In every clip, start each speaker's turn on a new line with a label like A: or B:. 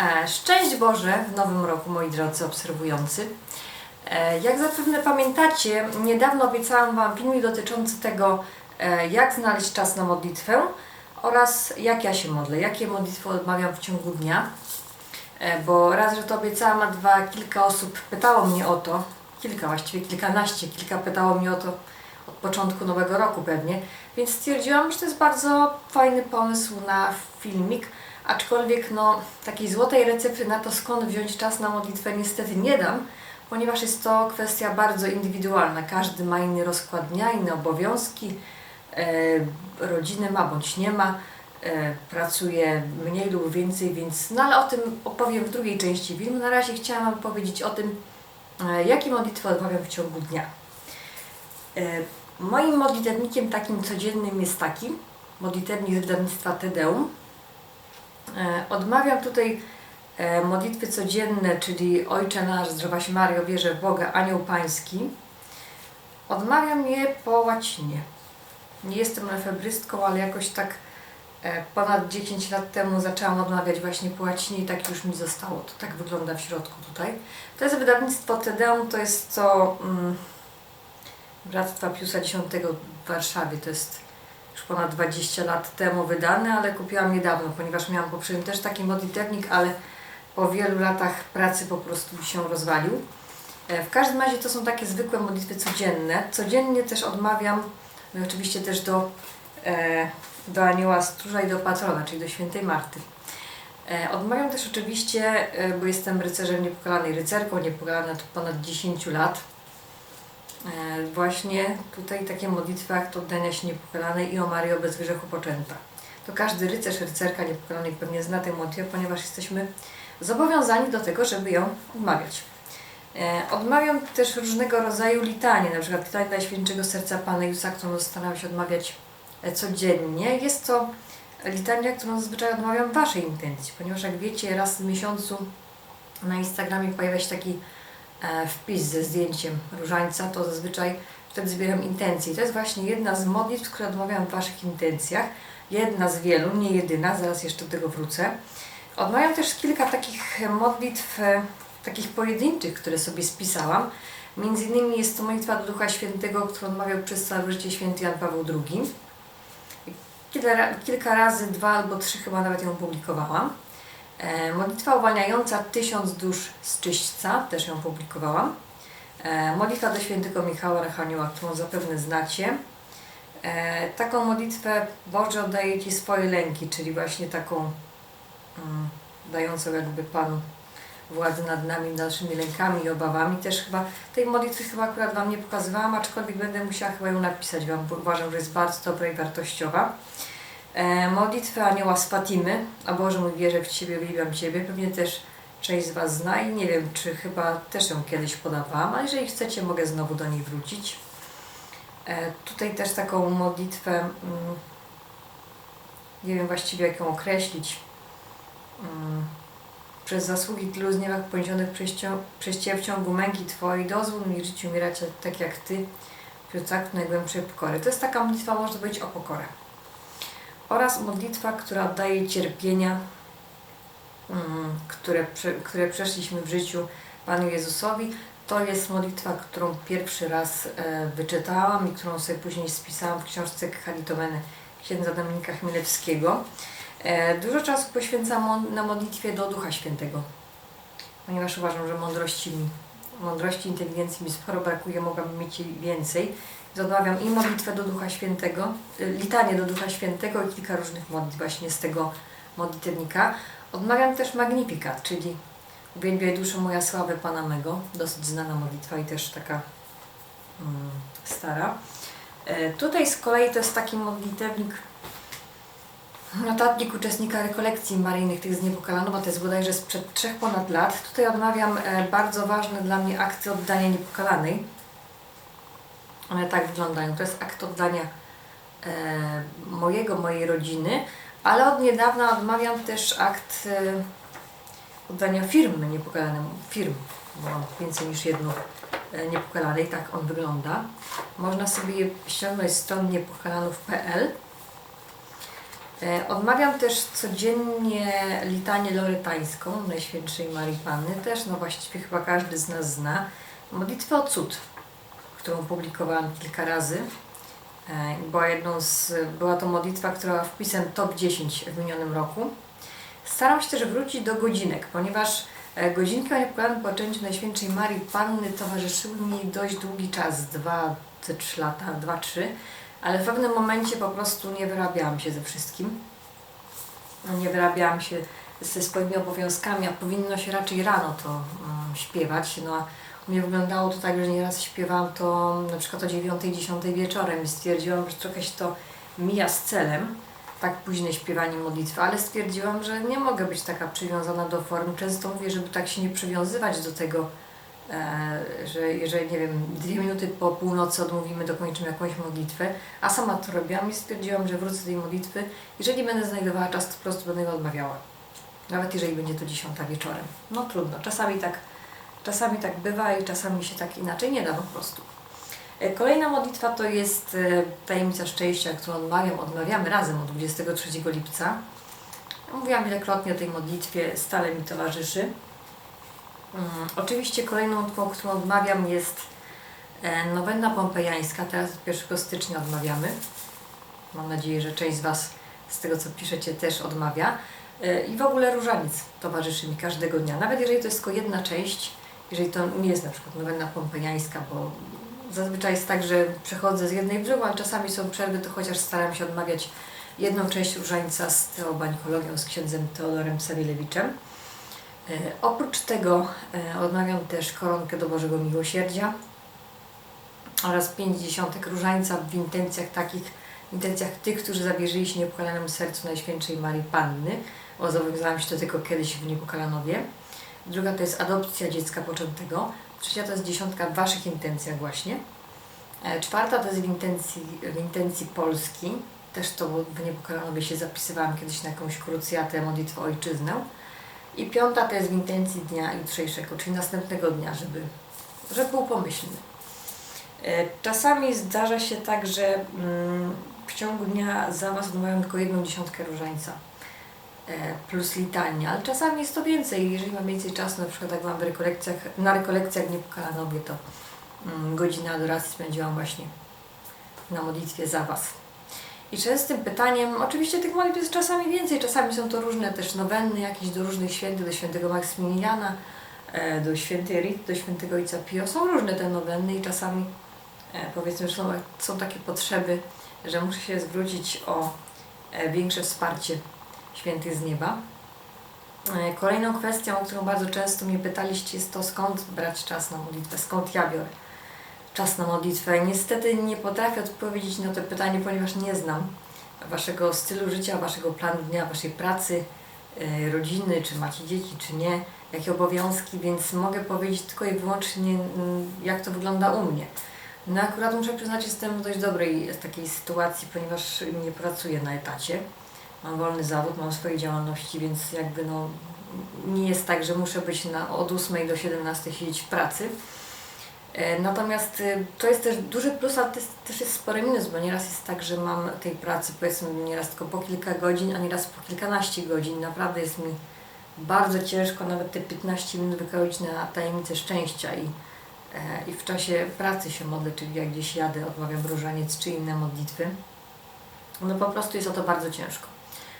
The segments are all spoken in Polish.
A: E, Szczęść Boże w nowym roku, moi drodzy obserwujący. E, Jak zapewne pamiętacie, niedawno obiecałam Wam filmik dotyczący tego, e, jak znaleźć czas na modlitwę oraz jak ja się modlę, jakie modlitwy odmawiam w ciągu dnia. Bo raz, że to obiecałam, a dwa, kilka osób pytało mnie o to, kilka właściwie, kilkanaście, kilka pytało mnie o to od początku nowego roku pewnie, więc stwierdziłam, że to jest bardzo fajny pomysł na filmik, aczkolwiek no, takiej złotej recepty na to, skąd wziąć czas na modlitwę niestety nie dam, ponieważ jest to kwestia bardzo indywidualna. Każdy ma inny rozkład dnia, inne obowiązki, e, rodzinę ma bądź nie ma, e, pracuje mniej lub więcej, więc no ale o tym opowiem w drugiej części filmu. Na razie chciałam Wam powiedzieć o tym, e, jakie modlitwy odmawiam w ciągu dnia. E, Moim modlitewnikiem takim codziennym jest taki, modlitewnik z wydawnictwa Tedeum. E, Odmawiam tutaj e, modlitwy codzienne, czyli Ojcze Nasz, Zdrowaś Mario, wierzę w Boga, Anioł Pański. Odmawiam je po łacinie. Nie jestem lefebrystką, ale jakoś tak e, ponad 10 lat temu zaczęłam odmawiać właśnie po łacinie i tak już mi zostało. To tak wygląda w środku tutaj. To jest wydawnictwo Tedeum, to jest to... Mm, Bractwa Piusa X w Warszawie. To jest już ponad 20 lat temu wydane, ale kupiłam niedawno, ponieważ miałam poprzednio też taki modlitewnik, ale po wielu latach pracy po prostu się rozwalił. E, W każdym razie to są takie zwykłe modlitwy codzienne. Codziennie też odmawiam, no oczywiście też do, e, do Anioła Stróża i do Patrona, czyli do Świętej Marty. E, Odmawiam też oczywiście, bo jestem rycerzem niepokalanej, rycerką niepokalanej od ponad 10 lat. E, właśnie tutaj takie modlitwy akt oddania się niepokalanej i o Mario bez grzechu poczęta. To każdy rycerz, rycerka niepokalanej pewnie zna tę modlitwę, ponieważ jesteśmy zobowiązani do tego, żeby ją odmawiać. E, Odmawiam też różnego rodzaju litanie, na przykład litanie dla Świętego Serca Pana Jezusa, którą staram się odmawiać e, codziennie. Jest to litania, którą zazwyczaj odmawiam Waszej intencji, ponieważ jak wiecie, raz w miesiącu na Instagramie pojawia się taki wpis ze zdjęciem różańca, to zazwyczaj wtedy zbieram intencje. I to jest właśnie jedna z modlitw, które odmawiam w Waszych intencjach. Jedna z wielu, nie jedyna, zaraz jeszcze do tego wrócę. Odmawiam też kilka takich modlitw, e, takich pojedynczych, które sobie spisałam. Między innymi jest to modlitwa do Ducha Świętego, którą odmawiał przez całe życie święty Jan Paweł II. Kilka, kilka razy, dwa albo trzy chyba nawet ją publikowałam. E, modlitwa uwalniająca tysiąc dusz z czyśćca, też ją publikowałam. E, modlitwa do świętego Michała Archanioła, którą zapewne znacie. E, taką modlitwę Boże oddaję Ci swoje lęki, czyli właśnie taką mm, dającą jakby Panu władzę nad nami, naszymi lękami i obawami. Też chyba tej modlitwy chyba akurat Wam nie pokazywałam, aczkolwiek będę musiała chyba ją napisać Wam, bo uważam, że jest bardzo dobra i wartościowa. E, modlitwę Anioła z Fatimy. A Boże mój, wierzę w Ciebie, uwielbiam Ciebie. Pewnie też część z Was zna i nie wiem, czy chyba też ją kiedyś podawałam, ale jeżeli chcecie, mogę znowu do niej wrócić. E, tutaj też taką modlitwę, mm, nie wiem właściwie jak ją określić, mm, przez zasługi tylu zniewag poniesionych przez, przez Ciebie w ciągu męki Twojej, dozwól mi w życiu umierać tak jak Ty, aktu najgłębszej pokory. To jest taka modlitwa, można powiedzieć, o pokorę oraz modlitwa, która oddaje cierpienia, mm, które, które przeszliśmy w życiu Panu Jezusowi. To jest modlitwa, którą pierwszy raz e, wyczytałam i którą sobie później spisałam w książce Halitomeny księdza Dominika Chmielewskiego. E, dużo czasu poświęcam na modlitwie do Ducha Świętego, ponieważ uważam, że mądrości mi, mądrości, inteligencji mi sporo brakuje, mogłabym mieć jej więcej. Odmawiam i modlitwę do Ducha Świętego, y, litanie do Ducha Świętego i kilka różnych modlitw właśnie z tego modlitewnika. Odmawiam też Magnificat, czyli Uwielbiaj duszę moja sławę Pana mego, dosyć znana modlitwa i też taka mm, stara. E, tutaj z kolei to jest taki modlitewnik, notatnik uczestnika rekolekcji maryjnych tych z Niepokalanowa, to jest bodajże sprzed trzech ponad lat. Tutaj odmawiam e, bardzo ważne dla mnie akty oddania Niepokalanej. One tak wyglądają. To jest akt oddania e, mojego, mojej rodziny, ale od niedawna odmawiam też akt e, oddania firmy niepokalanemu, firm, bo mam więcej niż jedną e, niepokalanej, tak on wygląda. Można sobie je ściągnąć z stron niepokalanów.pl E, Odmawiam też codziennie litanię lorytańską Najświętszej Marii Panny, też no właściwie chyba każdy z nas zna. Modlitwę o cud, którą publikowałam kilka razy. E, Była jedną z, była to modlitwa, która była wpisem top 10 w minionym roku. Staram się też wrócić do godzinek, ponieważ e, godzinki o niepokalanym poczęciu Najświętszej Marii Panny towarzyszyły mi dość długi czas, 2-3 lata, 2-3, ale w pewnym momencie po prostu nie wyrabiałam się ze wszystkim. Nie wyrabiałam się ze swoimi obowiązkami, a powinno się raczej rano to mm, śpiewać. No, mnie wyglądało to tak, że nieraz śpiewałam to na przykład o 9-10 wieczorem i stwierdziłam, że trochę się to mija z celem, tak późne śpiewanie modlitwy, ale stwierdziłam, że nie mogę być taka przywiązana do form. Często mówię, żeby tak się nie przywiązywać do tego, e, że jeżeli, nie wiem, dwie minuty po północy odmówimy, dokończymy jakąś modlitwę, a sama to robiłam i stwierdziłam, że wrócę do tej modlitwy. Jeżeli będę znajdowała czas, to po prostu będę ją odmawiała. Nawet jeżeli będzie to dziesiąta wieczorem. No trudno, czasami tak, czasami tak bywa i czasami się tak inaczej nie da po prostu. E, Kolejna modlitwa to jest e, Tajemnica Szczęścia, którą odmawiam, odmawiamy razem od 23 lipca. Mówiłam wielokrotnie o tej modlitwie, stale mi towarzyszy. Mm, Oczywiście kolejną modlitwą, którą odmawiam jest e, Nowenna Pompejańska. Teraz od 1 stycznia odmawiamy. Mam nadzieję, że część z Was z tego, co piszecie, też odmawia. I w ogóle różaniec towarzyszy mi każdego dnia. Nawet jeżeli to jest tylko jedna część, jeżeli to nie jest na przykład Nowenna Pompejańska, bo zazwyczaj jest tak, że przechodzę z jednej w drugą, ale czasami są przerwy, to chociaż staram się odmawiać jedną część różańca z teobańkologią, z księdzem Teodorem Sawilewiczem. E, oprócz tego e, odmawiam też koronkę do Bożego Miłosierdzia oraz pięć dziesiątek różańca w intencjach takich, w intencjach tych, którzy zawierzyli się niepokalanemu sercu Najświętszej Marii Panny, bo zobowiązałam się do tego kiedyś w Niepokalanowie. Druga to jest adopcja dziecka poczętego. Trzecia to jest dziesiątka w Waszych intencjach właśnie. E, Czwarta to jest w intencji, w intencji Polski. Też to w Niepokalanowie się zapisywałam kiedyś na jakąś krucjatę, modlitwę o ojczyznę. I piąta to jest w intencji dnia jutrzejszego, czyli następnego dnia, żeby, żeby był pomyślny. E, Czasami zdarza się tak, że mm, w ciągu dnia za Was odmawiam tylko jedną dziesiątkę różańca plus litania, ale czasami jest to więcej. Jeżeli mam więcej czasu, na przykład jak mam w rekolekcjach, na rekolekcjach Niepokalanowie, to mm, godzinę adoracji spędziłam właśnie na modlitwie za Was. I częstym pytaniem, oczywiście tych modlitw jest czasami więcej, czasami są to różne też nowenny jakieś do różnych świętych, do świętego Maksymiliana, e, do świętej Rit, do świętego Ojca Pio. Są różne te nowenny i czasami e, powiedzmy, że są, są takie potrzeby, że muszę się zwrócić o e, większe wsparcie świętych z nieba. E, Kolejną kwestią, o którą bardzo często mnie pytaliście, jest to, skąd brać czas na modlitwę, skąd ja biorę czas na modlitwę. Niestety nie potrafię odpowiedzieć na to pytanie, ponieważ nie znam Waszego stylu życia, Waszego planu dnia, Waszej pracy, e, rodziny, czy macie dzieci, czy nie, jakie obowiązki, więc mogę powiedzieć tylko i wyłącznie, jak to wygląda u mnie. No akurat muszę przyznać, jestem w dość dobrej takiej sytuacji, ponieważ nie pracuję na etacie. Mam wolny zawód, mam swoje działalności, więc jakby no nie jest tak, że muszę być na, od 8 do 17 siedzieć w pracy. E, Natomiast y, to jest też duży plus, ale to też jest spory minus, bo nieraz jest tak, że mam tej pracy powiedzmy nieraz tylko po kilka godzin, a nieraz po kilkanaście godzin. Naprawdę jest mi bardzo ciężko nawet te 15 minut wykroić na tajemnicę szczęścia i, e, i w czasie pracy się modlę, czyli jak gdzieś jadę, odmawiam różaniec czy inne modlitwy. No po prostu jest o to bardzo ciężko.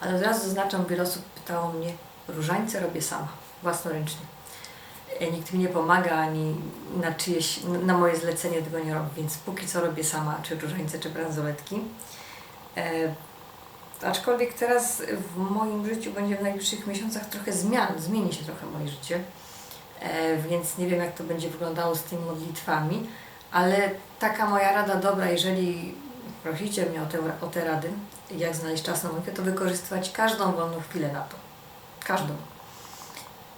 A: Ale od razu zaznaczam, wiele osób pytało mnie, różańce robię sama, własnoręcznie. E, Nikt mi nie pomaga, ani na czyjeś, na moje zlecenie tego nie robię, więc póki co robię sama, czy różańce, czy bransoletki. E, aczkolwiek teraz w moim życiu będzie w najbliższych miesiącach trochę zmian, zmieni się trochę moje życie, e, więc nie wiem jak to będzie wyglądało z tymi modlitwami, ale taka moja rada dobra, jeżeli prosicie mnie o te, o te rady, jak znaleźć czas na modlitwę, to wykorzystywać każdą wolną chwilę na to. Każdą.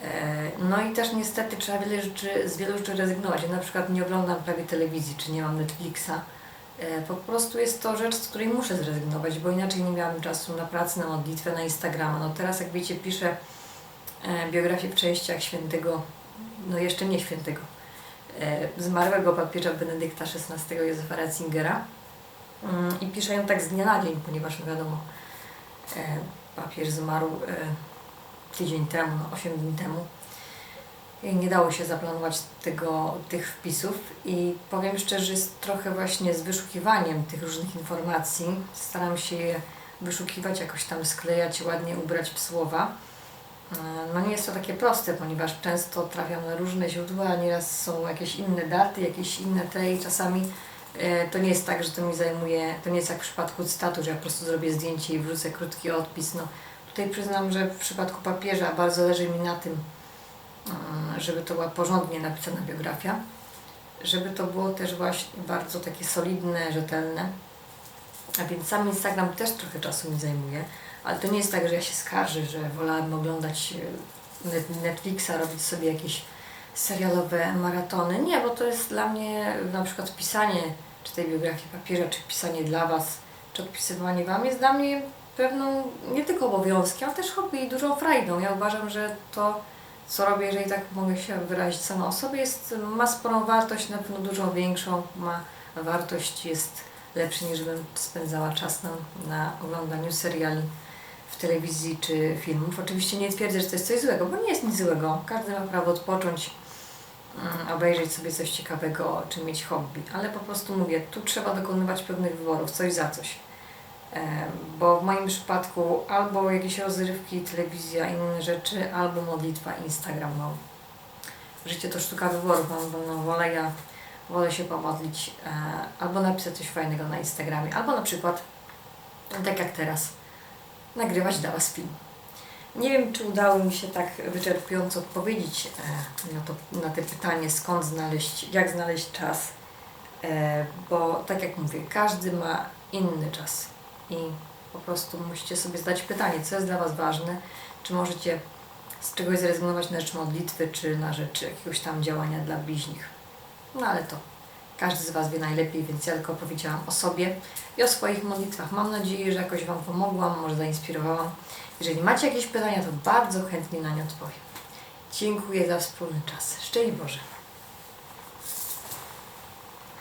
A: E, No i też niestety trzeba wiele rzeczy, z wielu rzeczy rezygnować. Ja na przykład nie oglądam prawie telewizji, czy nie mam Netflixa. E, Po prostu jest to rzecz, z której muszę zrezygnować, bo inaczej nie miałabym czasu na pracę, na modlitwę, na Instagrama. No teraz, jak wiecie, piszę e, biografię w częściach świętego, no jeszcze nie świętego, zmarłego papieża Benedykta XVI Józefa Ratzingera. Mm, I piszę ją tak z dnia na dzień, ponieważ no wiadomo, E, Papież zmarł e, tydzień temu, no 8 dni temu. I nie dało się zaplanować tego, tych wpisów i powiem szczerze, jest trochę właśnie z wyszukiwaniem tych różnych informacji. Staram się je wyszukiwać, jakoś tam sklejać, ładnie ubrać w słowa. E, No nie jest to takie proste, ponieważ często trafiam na różne źródła, nieraz są jakieś inne daty, jakieś inne te i czasami to nie jest tak, że to mi zajmuje, to nie jest jak w przypadku cytatu, że ja po prostu zrobię zdjęcie i wrzucę krótki odpis. No, tutaj przyznam, że w przypadku papieża bardzo zależy mi na tym, e, żeby to była porządnie napisana biografia, żeby to było też właśnie bardzo takie solidne, rzetelne. A więc sam Instagram też trochę czasu mi zajmuje, ale to nie jest tak, że ja się skarżę, że wolałabym oglądać e, Net- Netflixa, robić sobie jakieś serialowe maratony. Nie, bo to jest dla mnie na przykład pisanie czy tej biografii papieża, czy pisanie dla Was, czy odpisywanie Wam jest dla mnie pewną nie tylko obowiązkiem, ale też hobby i dużą frajdą. Ja uważam, że to, co robię, jeżeli tak mogę się wyrazić sama o sobie, jest, ma sporą wartość, na pewno dużo większą, ma wartość, jest lepszy niż bym spędzała czas na, na oglądaniu seriali w telewizji czy filmów. Oczywiście nie twierdzę, że to jest coś złego, bo nie jest nic złego. Każdy ma prawo odpocząć, obejrzeć sobie coś ciekawego, czy mieć hobby. Ale po prostu mówię, tu trzeba dokonywać pewnych wyborów, coś za coś. Bo w moim przypadku albo jakieś rozrywki, telewizja, inne rzeczy, albo modlitwa, Instagram. No. Życie to sztuka wyborów, mam wolną wolę, ja wolę się pomodlić e, albo napisać coś fajnego na Instagramie, albo na przykład, tak jak teraz, nagrywać dla Was film. Nie wiem, czy udało mi się tak wyczerpująco odpowiedzieć e, na, to, na te pytanie, skąd znaleźć, jak znaleźć czas, e, bo tak jak mówię, każdy ma inny czas i po prostu musicie sobie zadać pytanie, co jest dla Was ważne, czy możecie z czegoś zrezygnować na rzecz modlitwy, czy na rzecz jakiegoś tam działania dla bliźnich. No ale to każdy z Was wie najlepiej, więc ja tylko powiedziałam o sobie i o swoich modlitwach. Mam nadzieję, że jakoś Wam pomogłam, może zainspirowałam. Jeżeli macie jakieś pytania, to bardzo chętnie na nie odpowiem. Dziękuję za wspólny czas. Szczęść Boże.